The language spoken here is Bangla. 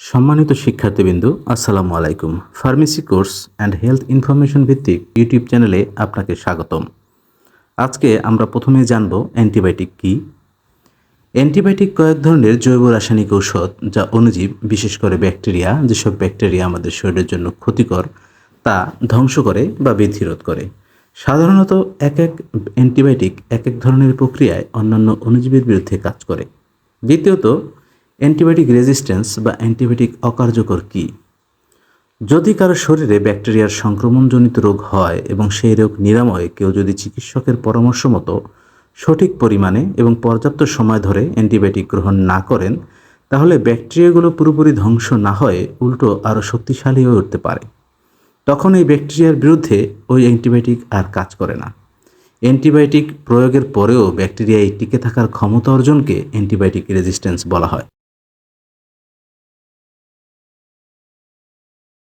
সম্মানিত শিক্ষার্থীবৃন্দ, আসসালামু আলাইকুম। Pharmacy course and health information ভিত্তিক ইউটিউব চ্যানেলে আপনাকে স্বাগতম। আজকে আমরা প্রথমে জানব অ্যান্টিবায়োটিক কী। অ্যান্টিবায়োটিক কয়েক ধরনের জৈব রাসায়নিক ঔষধ যা অণুজীব, বিশেষ করে ব্যাকটেরিয়া, যেসব ব্যাকটেরিয়া আমাদের শরীরের জন্য ক্ষতিকর, তা ধ্বংস করে বা বৃদ্ধিরোধ করে। সাধারণত এক এক অ্যান্টিবায়োটিক এক এক ধরনের প্রক্রিয়ায় অন্যান্য অণুজীবের বিরুদ্ধে কাজ করে। দ্বিতীয়ত অ্যান্টিবায়োটিক রেজিস্ট্যান্স বা অ্যান্টিবায়োটিক অকার্যকর কী? যদি কারও শরীরে ব্যাকটেরিয়ার সংক্রমণজনিত রোগ হয় এবং সেই রোগ নিরাময়ে কেউ যদি চিকিৎসকের পরামর্শ মতো সঠিক পরিমাণে এবং পর্যাপ্ত সময় ধরে অ্যান্টিবায়োটিক গ্রহণ না করেন, তাহলে ব্যাকটেরিয়াগুলো পুরোপুরি ধ্বংস না হয়ে উল্টো আরও শক্তিশালী হয়ে উঠতে পারে। তখন এই ব্যাকটেরিয়ার বিরুদ্ধে ওই অ্যান্টিবায়োটিক আর কাজ করে না। অ্যান্টিবায়োটিক প্রয়োগের পরেও ব্যাকটেরিয়ায় টিকে থাকার ক্ষমতা অর্জনকে অ্যান্টিবায়োটিক রেজিস্ট্যান্স বলা হয়।